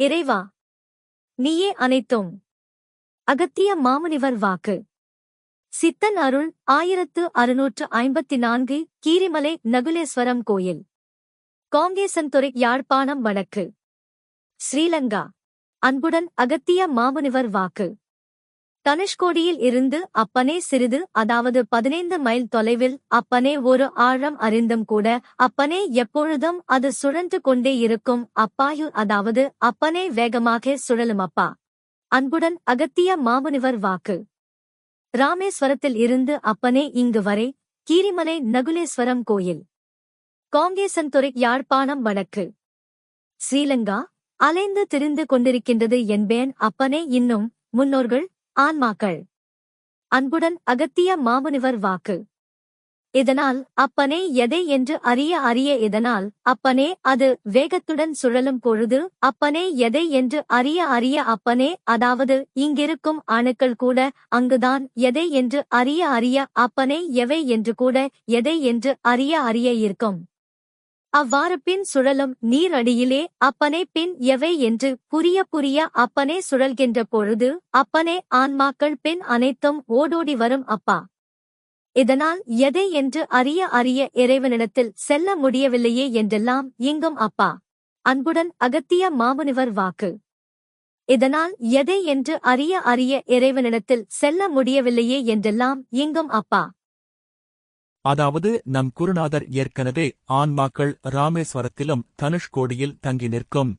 இறைவா நீயே அனைத்தும். அகத்திய மாமுனிவர் வாக்கு. சித்தன் அருள் ஆயிரத்து அறுநூற்று ஐம்பத்தி நான்கு கீரிமலை நகுலேஸ்வரம் கோயில். காங்கேசன்துறை யாழ்ப்பாணம் வடக்கு. ஸ்ரீலங்கா. அன்புடன் அகத்திய மாமுனிவர் வாக்கு. தனுஷ்கோடியில் இருந்து அப்பனே சிறிது அதாவது பதினைந்து மைல் தொலைவில் அப்பனே ஒரு ஆழம் அறிந்தும் கூட அப்பனே எப்பொழுதும் அது சுழன்று கொண்டே இருக்கும் அப்பாயு அதாவது அப்பனே வேகமாக சுழலும் அப்பா. அன்புடன் அகத்திய மாமுனிவர் வாக்கு. ராமேஸ்வரத்தில் இருந்து அப்பனே இங்கு வரை கீரிமலை நகுலேஸ்வரம் கோயில். காங்கேசன்துறை யாழ்ப்பாணம் வடக்கு. ஸ்ரீலங்கா அலைந்து திரிந்து கொண்டிருக்கின்றது என்பேன் அப்பனே இன்னும் முன்னோர்கள் ஆன்மாக்கள். அன்புடன் அகத்திய மாமுனிவர் வாக்கு. இதனால் அப்பனே எதை என்று அறிய அறிய இதனால் அப்பனே அது வேகத்துடன் சுழலும் பொழுது அப்பனே எதை என்று அறிய அறிய அப்பனே அதாவது இங்கிருக்கும் அணுக்கள் கூட அங்குதான் எதை என்று அறிய அறிய அப்பனே எவை என்று கூட எதை என்று அறிய அறிய இருக்கும். அவ்வாறு பின் சுழலும் நீர் அடியிலே அப்பனே பின் எவை? என்று புரிய புரிய அப்பனே சுழல்கின்ற பொழுது அப்பனே ஆன்மாக்கள் பின் அனைத்தும் ஓடோடி வரும் அப்பா. இதனால் எதை என்று அறிய அறிய இறைவனிடத்தில் செல்ல முடியவில்லையே என்றெல்லாம் இங்கும் அப்பா. அன்புடன் அகத்திய மாமுனிவர் வாக்கு. இதனால் எதை என்று அறிய அறிய இறைவனிடத்தில் செல்ல முடியவில்லையே என்றெல்லாம் இங்கும் அப்பா. அதாவது நம் குருநாதர் ஏற்கனவே ஆன்மாக்கள் ராமேஸ்வரத்திலும் தனுஷ்கோடியில் தங்கி நிற்கும்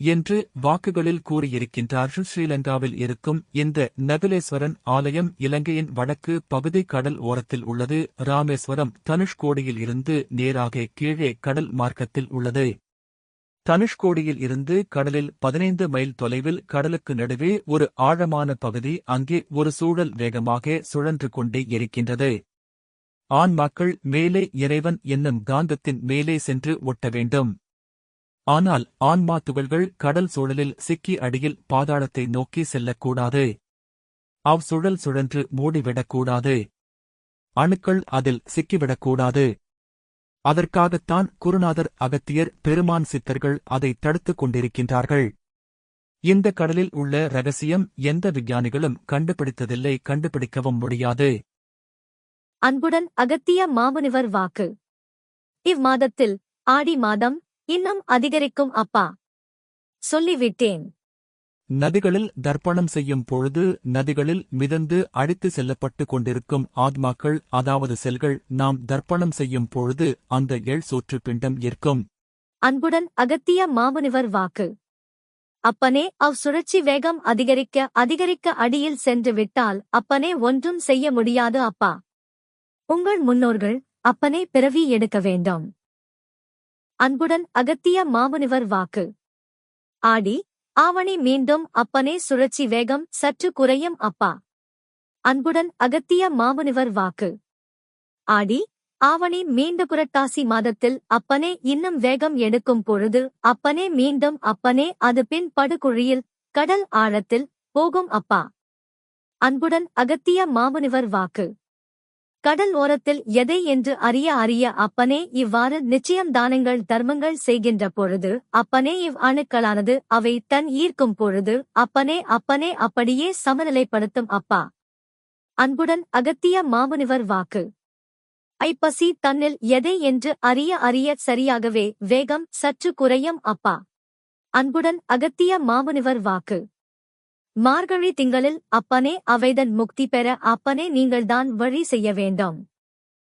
என்று வாக்குகளில் கூறியிருக்கின்றார்கள். ஸ்ரீலங்காவில் இருக்கும் இந்த நகுலேஸ்வரன் ஆலயம் இலங்கையின் வடக்கு பகுதி கடல் ஓரத்தில் உள்ளது. ராமேஸ்வரம் தனுஷ்கோடியில் இருந்து நேராக கீழே கடல் மார்க்கத்தில் உள்ளது. தனுஷ்கோடியில் இருந்து கடலில் பதினைந்து மைல் தொலைவில் கடலுக்கு நடுவே ஒரு ஆழமான பகுதி. அங்கே ஒரு சூழல் வேகமாக சுழன்று கொண்டே இருக்கின்றது. ஆன்மாக்கள் மேலே இறைவன் என்னும் காந்தத்தின் மேலே சென்று ஒட்ட வேண்டும். ஆனால் ஆன்மா துகள்கள் கடல் சூழலில் சிக்கி அடியில் பாதாளத்தை நோக்கி செல்லக்கூடாது. அவ் சுழல் சுழன்று மூடிவிடக்கூடாது. அணுக்கள் அதில் சிக்கிவிடக்கூடாது. அதற்காகத்தான் குருநாதர் அகத்தியர் பெருமான் சித்தர்கள் அதை தடுத்துக் கொண்டிருக்கின்றார்கள். இந்த கடலில் உள்ள ரகசியம் எந்த விஞ்ஞானிகளும் கண்டுபிடித்ததில்லை கண்டுபிடிக்கவும் முடியாது. அன்புடன் அகத்திய மாமுனிவர் வாக்கு. இவ்மாதத்தில் ஆடி மாதம் இன்னும் அதிகரிக்கும் அப்பா. சொல்லிவிட்டேன். நதிகளில் தர்ப்பணம் செய்யும் பொழுது நதிகளில் மிதந்து அடித்து செல்லப்பட்டு கொண்டிருக்கும் ஆத்மாக்கள் அதாவது செல்கள் நாம் தர்ப்பணம் செய்யும் பொழுது அந்த எள் சோற்று பிண்டம் இருக்கும் அன்புடன் அகத்திய மாமுனிவர் வாக்கு. அப்பனே அவ் சுழற்சி வேகம் அதிகரிக்க அதிகரிக்க அடியில் சென்று விட்டால் அப்பனே ஒன்றும் செய்ய முடியாது அப்பா. உங்கள் முன்னோர்கள் அப்பனே பிறவி எடுக்க வேண்டாம். அன்புடன் அகத்திய மாமுனிவர் வாக்கு. ஆடி ஆவணி மீண்டும் அப்பனே சுழற்சி வேகம் சற்று குறையும் அப்பா. அன்புடன் அகத்திய மாமுனிவர் வாக்கு. ஆடி ஆவணி மீண்டு புரட்டாசி மாதத்தில் அப்பனே இன்னும் வேகம் எடுக்கும் பொழுது அப்பனே மீண்டும் அப்பனே அது பின் படுகுழியில் கடல் ஆழத்தில் போகும் அப்பா. அன்புடன் அகத்திய மாமுனிவர் வாக்கு. கடல் ஓரத்தில் எதை என்று அறிய அறிய அப்பனே இவ்வாறு நிச்சயம் தானங்கள் தர்மங்கள் செய்கின்ற பொழுது அப்பனே இவ் அணுக்களானது அவை தன் ஈர்க்கும் பொழுது அப்பனே அப்பனே அப்படியே சமநிலைப்படுத்தும் அப்பா. அன்புடன் அகத்திய மாமுனிவர் வாக்கு. ஐப்பசி தன்னில் எதை என்று அறிய அறிய சரியாகவே வேகம் சற்று குறையும் அப்பா. அன்புடன் அகத்திய மாமுனிவர் வாக்கு. மார்கழி திங்களில் அப்பனே அவைதன் முக்தி பெற அப்பனே நீங்கள்தான் வழி செய்ய வேண்டும்.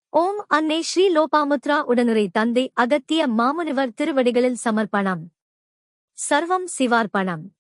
ஓம் அன்னை ஸ்ரீ லோபாமுத்ரா உடனுரை தந்தை அகத்திய மாமுனிவர் திருவடிகளில் சமர்ப்பணம். சர்வம் சிவார்ப்பணம்.